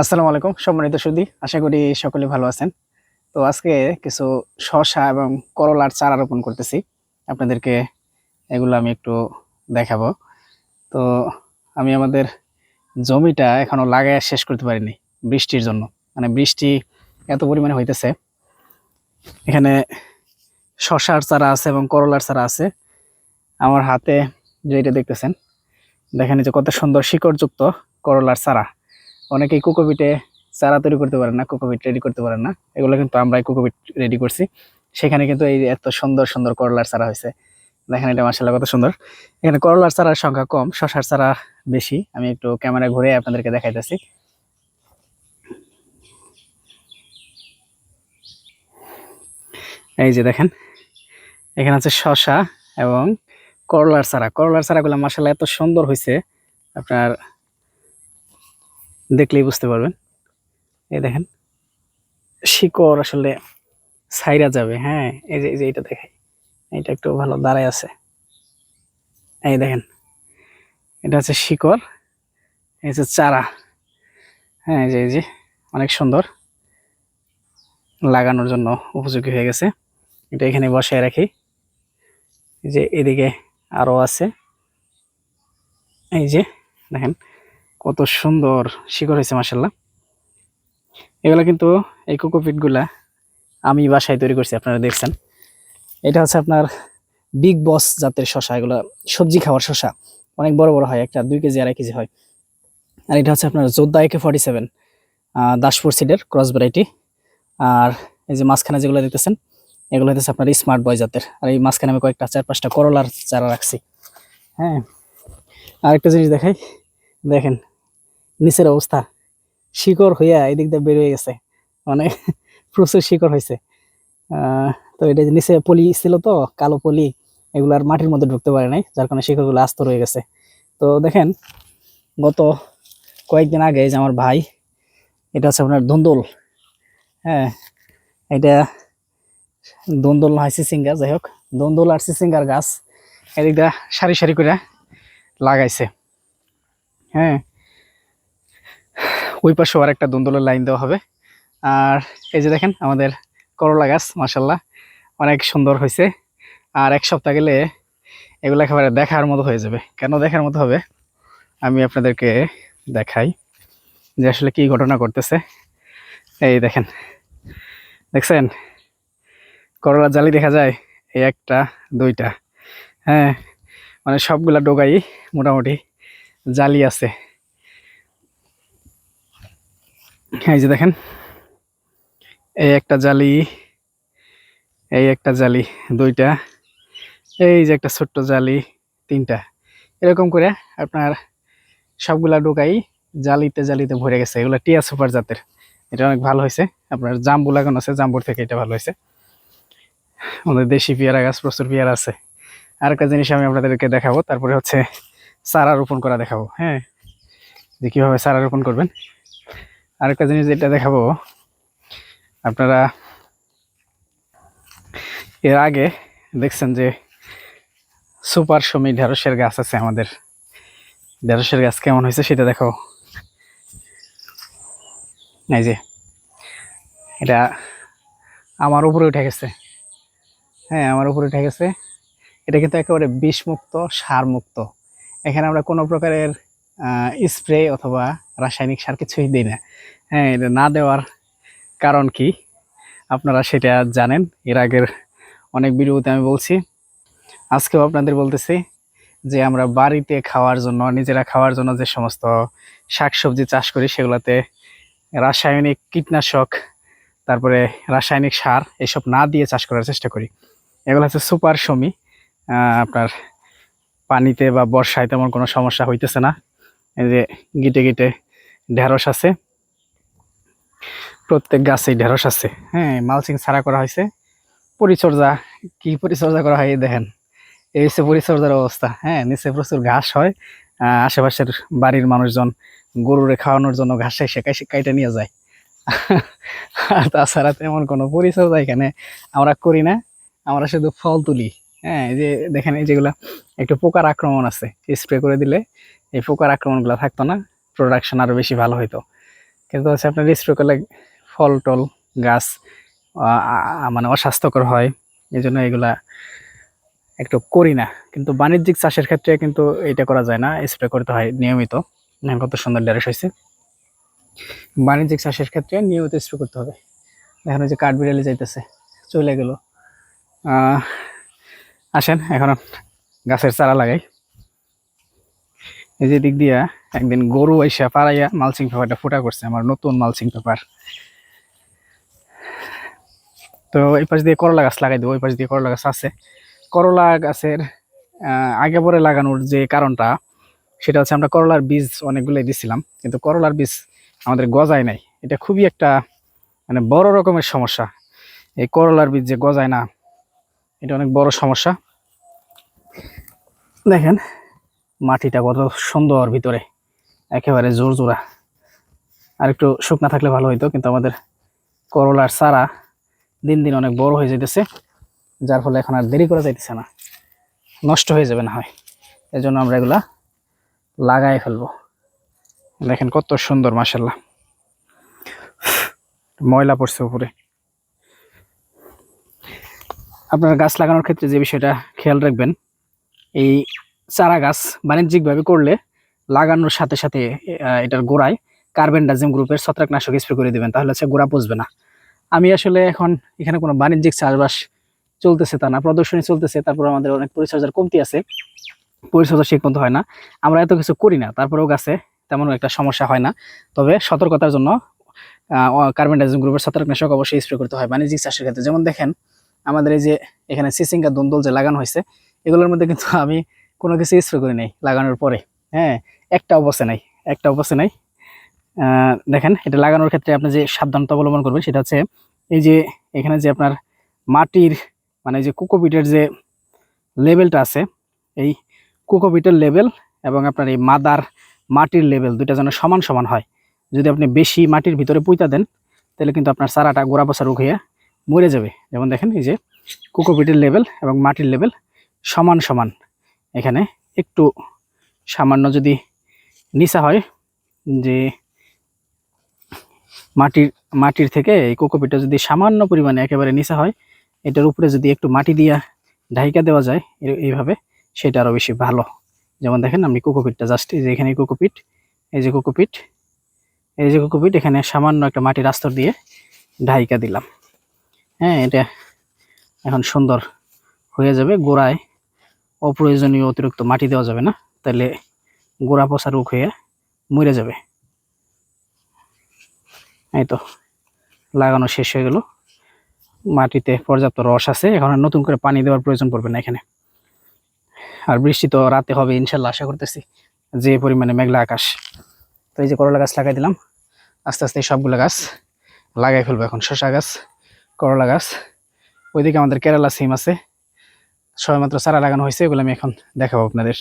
আসসালামু আলাইকুম, সম্মানিত সুদী আশা করি সকলে ভালো আছেন। তো আজকে কিছু শশা এবং করলার চারা রোপণ করতেছি। আপনাদেরকে এগুলো আমি একটু দেখাবো। তো আমি আমাদের জমিটা এখনও লাগায় শেষ করতে পারিনি বৃষ্টির জন্য। মানে বৃষ্টি এত পরিমাণে হইতেছে। এখানে শশার চারা আছে এবং করলার চারা আছে। আমার হাতে যেটা দেখতেছেন, দেখেন যে কত সুন্দর শিকড়যুক্ত করলার চারা। অনেকেই কোকোপিটে চারা তৈরি করতে পারেন না কোকোপিট রেডি করতে পারেন না। এগুলো কিন্তু আমরাই কোকোপিট রেডি করছি। সেখানে কিন্তু এই এত সুন্দর সুন্দর করলার চারা হয়েছে। দেখেন এটা মাসাল্লাহ কত সুন্দর। এখানে করলার চারার সংখ্যা কম, শশার চারা বেশি। আমি একটু ক্যামেরা ঘুরে আপনাদেরকে দেখাইতেছি। এই যে দেখেন, এখানে আছে শশা এবং করলার চারা। করলার চারাগুলো মাসাল্লাহ এত সুন্দর হয়েছে। আপনার দেখলেই বুঝতে পারবেন। এই দেখেন, শিকড় আসলে সাইরা যাবে হ্যাঁ? এই যে এই যে এইটা দেখাই এইটা একটু ভালো দাঁড়ায় আছে। এই দেখেন, এটা হচ্ছে শিকড়, এই হচ্ছে চারা হ্যাঁ? এই যে এই যে, অনেক সুন্দর লাগানোর জন্য উপযোগী হয়ে গেছে। এটা এখানে বসায় রাখি। যে, এদিকে আরও আছে। এই যে, দেখেন কত সুন্দর শিকড় হয়েছে মাসাল্লাহ এগুলা কিন্তু এই কোকোপিটগুলা আমি বাসায় তৈরি করছি, আপনারা দেখছেন। এটা হচ্ছে আপনার বিগ বস জাতের শশা এগুলো সবজি খাওয়ার শশা অনেক বড় বড় হয়, একটা দুই কেজি, আড়াই কেজি হয়। আর এটা হচ্ছে আপনার যোদ্ধা একে ফর্টি সেভেন দাসপুর সিডের ক্রস ভ্যারাইটি। আর এই যে মাঝখানে যেগুলো দেখতেছেন, এগুলো হচ্ছে আপনার স্মার্ট বয় জাতের। আর এই মাঝখানে আমি কয়েকটা, চার পাঁচটা করলার চারা রাখছি। হ্যাঁ। আরেকটা জিনিস দেখাই। দেখেন নিচের অবস্থা। শিকড় হইয়া এদিক দিয়ে বের হয়ে গেছে। মানে প্রচুর শিকড় হয়েছে তো এটা যে নিচে পলি ছিল তো, কালো পলি, এগুলো আর মাটির মধ্যে ঢুকতে পারে নাই, যার কারণে শিকড়গুলো আস্ত রয়ে গেছে। তো দেখেন, গত কয়েকদিন আগে যে আমার ভাই, এটা হচ্ছে আপনার ধুন্দুল। হ্যাঁ এটা দন্দল হয় সিসিঙ্গা, যাই হোক। দন্দল আর সিসিঙ্গার গাছ এদিকটা সারি সারি করে লাগাইছে। হ্যাঁ ওই পাশে আর একটা দন্দলের লাইন দেওয়া হবে। আর এই যে দেখেন, আমাদের করলা গাছ মাসাল্লাহ অনেক সুন্দর হয়েছে। আর এক সপ্তাহ গেলে এগুলো একেবারে দেখার মতো হয়ে যাবে। কেন দেখার মতো হবে? আমি আপনাদেরকে দেখাই যে আসলে কি ঘটনা করতেছে এই দেখেন, দেখছেন? করলা জালি দেখা যায়, এই একটা, দুইটা। হ্যাঁ মানে সবগুলা ডোগাই মোটামুটি জালি আছে। এই যে দেখেন, এই একটা জালি, এই একটা জালি, দুইটা, এই যে একটা ছোট্ট জালি, তিনটা। এরকম করে আপনার সবগুলা ডোকাই জালিতে জালিতে ভরে গেছে। এগুলো টিয়া সুপার জাতের। এটা অনেক ভালো হয়েছে। আপনার জাম্বু লাগানো আছে, জাম্বুর থেকে এটা ভালো হয়েছে। আমাদের দেশি পেয়ারা গাছ, প্রচুর পেয়ারা আছে। আর একটা জিনিস আমি আপনাদেরকে দেখাবো, তারপরে হচ্ছে চারা রোপণ করা দেখাবো। হ্যাঁ যে কীভাবে চারা রোপণ করবেন। আরেকটা জিনিস যেটা দেখাবো, আপনারা এর আগে দেখছেন যে সুপার সমী ঢেঁড়সের গাছ আছে আমাদের। ঢেঁড়সের গাছ কেমন হয়েছে সেটা দেখো এই যে, এটা আমার উপরে উঠে গেছে। হ্যাঁ আমার উপরে উঠে গেছে। এটা কিন্তু একেবারে বিষমুক্ত, সারমুক্ত। এখানে আমরা কোনো প্রকারের স্প্রে অথবা রাসায়নিক সার কিছুই দিই না। হ্যাঁ এটা না দেওয়ার কারণ কি? আপনারা সেটা জানেন। এর আগের অনেক ভিডিওতে আমি বলছি, আজকেও আপনাদের বলতেছি যে আমরা বাড়িতে খাওয়ার জন্য, নিজেরা খাওয়ার জন্য যে সমস্ত শাকসবজি চাষ করি, সেগুলোতে রাসায়নিক কীটনাশক, তারপরে রাসায়নিক সার এসব না দিয়ে চাষ করার চেষ্টা করি। এগুলো হচ্ছে সুপার সমী। আপনার পানিতে বা বর্ষায় তেমন কোনো সমস্যা হইতেছে না। এই যে গিটে গিটে ঢেঁড়স আছে। প্রত্যেক গাছেই ঢেঁড়স আছে। হ্যাঁ মালচিং ছাড়া করা হয়েছে। পরিচর্যা, কি পরিচর্যা করা হয় দেখেন। এই হচ্ছে পরিচর্যার অবস্থা। হ্যাঁ নিচে প্রচুর ঘাস হয়। আশেপাশের বাড়ির মানুষজন গরুরে খাওয়ানোর জন্য ঘাস এসে কাইটে নিয়ে যায়। তাছাড়া তেমন কোনো পরিচর্যা এখানে আমরা করি না। আমরা শুধু ফল তুলি। হ্যাঁ এই যে দেখেন, এই যেগুলা একটু পোকার আক্রমণ আছে স্প্রে করে দিলে এই পোকার আক্রমণগুলো থাকতো না প্রোডাকশন আরও বেশি ভালো হইতো। কিন্তু হচ্ছে আপনার স্প্রে করলে ফল টল, গাছ মানে অস্বাস্থ্যকর হয় এই জন্য এগুলা একটু করি না। কিন্তু বাণিজ্যিক চাষের ক্ষেত্রে কিন্তু এটা করা যায় না স্প্রে করতে হয় নিয়মিত। কত সুন্দর ডেরেস হয়েছে বাণিজ্যিক চাষের ক্ষেত্রে নিয়মিত স্প্রে করতে হবে। দেখেন যে কাঠ বিড়ালি যাইতেছে, চলে গেল। আসেন, এখন গাছের চারা লাগাই। এই যে দিক দিয়া একদিন গরু আইসা পাড়াইয়া মালচিং পেপারটা ফুটা করছে, আমার নতুন মালচিং পেপার। তো এই পাশ দিয়ে করলা গাছ লাগাই দেবো ওই পাশ দিয়ে করলা গাছ আছে। করলা গাছের আগে পরে লাগানোর যে কারণটা, সেটা হচ্ছে আমরা করলার বীজ অনেকগুলোই দিছিলাম, কিন্তু করলার বীজ আমাদের গজায় নাই। এটা খুবই একটা মানে বড় রকমের সমস্যা। এই করলার বীজ যে গজায় না এটা অনেক বড় সমস্যা। দেখেন, মাটিটা কত সুন্দর ভিতরে, একেবারে জোর জোড়া। আর একটু শুকনা থাকলে ভালো হইতো, কিন্তু আমাদের করলার চারা দিন দিন অনেক বড় হয়ে যাইতেছে, যার ফলে এখন আর দেরি করা যাইতেছে না। নষ্ট হয়ে যাবে না হয়। এই জন্য আমরা এগুলা লাগাই ফেলব। দেখেন কত সুন্দর মাসাল্লাহ ময়লা পড়ছে উপরে। আপনার গাছ লাগানোর ক্ষেত্রে যে বিষয়টা খেয়াল রাখবেন, এই চারা গাছ বাণিজ্যিকভাবে করলে লাগানোর সাথে সাথে এটার গোড়ায় কার্বেন্ডাজিম গ্রুপের ছত্রাকনাশক স্প্রে করে দিবেন, তাহলে হচ্ছে গোড়া পচবে না। আমি আসলে এখন এখানে কোনো বাণিজ্যিক চাষবাস চলতেছে তা না, প্রদর্শনী চলতেছে, তারপর আমাদের অনেক পরিচর্যার কমতি আছে। পরিচর্যা ঠিক মতো হয় না, আমরা এত কিছু করি না, তারপরেও গাছে তেমন একটা সমস্যা হয় না। তবে সতর্কতার জন্য কার্বেন্ডাজিম গ্রুপের ছত্রাকনাশক অবশ্যই স্প্রে করতে হয় বাণিজ্যিক চাষের ক্ষেত্রে। যেমন দেখেন আমাদের এই যে এখানে সিসিঙ্গা দন্দল যে লাগানো হয়েছে, এগুলোর মধ্যে কিন্তু আমি কোনো কিছু স্প্রে করি নাই লাগানোর পরে। হ্যাঁ একটা অবস্থা নাই, একটা অবস্থা নাই। দেখেন, এটা লাগানোর ক্ষেত্রে আপনি যে সাবধানতা অবলম্বন করবেন সেটা হচ্ছে এই যে এখানে যে আপনার মাটির মানে যে কোকোপিটের যে লেভেলটা আছে, এই কোকোপিটের লেভেল এবং আপনার এই মাদার মাটির লেভেল দুইটা যেন সমান সমান হয়। যদি আপনি বেশি মাটির ভিতরে পুঁতা দেন, তাহলে কিন্তু আপনার চারাটা গোড়া পচা রোগ হয়ে মরে যাবে। যেমন দেখেন এই যে কোকোপিটের লেভেল এবং মাটির লেভেল সমান সমান। এখানে একটু সামান্য যদি নিচা হয়, যে মাটির মাটির থেকে এই কোকোপিটটা যদি সামান্য পরিমাণে একেবারে নিচা হয়, এটার উপরে যদি একটু মাটি দিয়া ঢাইকা দেওয়া যায় এইভাবে সেটা আরও বেশি ভালো। যেমন দেখেন আমি কোকোপিটটা জাস্ট এই যে এখানে কোকোপিট, এই যে কোকোপিট, এই যে কোকোপিট, এখানে সামান্য একটা মাটির আস্তর দিয়ে ঢাইকা দিলাম। হ্যাঁ এটা এখন সুন্দর হয়ে যাবে গোড়ায়। অপ্রয়োজনীয় অতিরিক্ত মাটি দেওয়া যাবে না তাহলে গোড়া পচা রোগ হয়ে মরে যাবে। এই তো, লাগানো শেষ হয়ে গেল। মাটিতে পর্যাপ্ত রস আছে, এখন নতুন করে পানি দেওয়ার প্রয়োজন পড়বে না এখানে। আর বৃষ্টি তো রাতে হবে, ইনশাল্লাহ আশা করতেছি যে পরিমাণে মেঘলা আকাশ। তো এই যে করলা গাছ লাগাই দিলাম, আস্তে আস্তে সবগুলো গাছ লাগাই ফেলব এখন শশা গাছ। করলা গাছ। ওইদিকে আমাদের কেরালা সিম আছে। সবেমাত্র চারা লাগানো হয়েছে, এগুলো আমি এখন দেখাবো আপনাদের।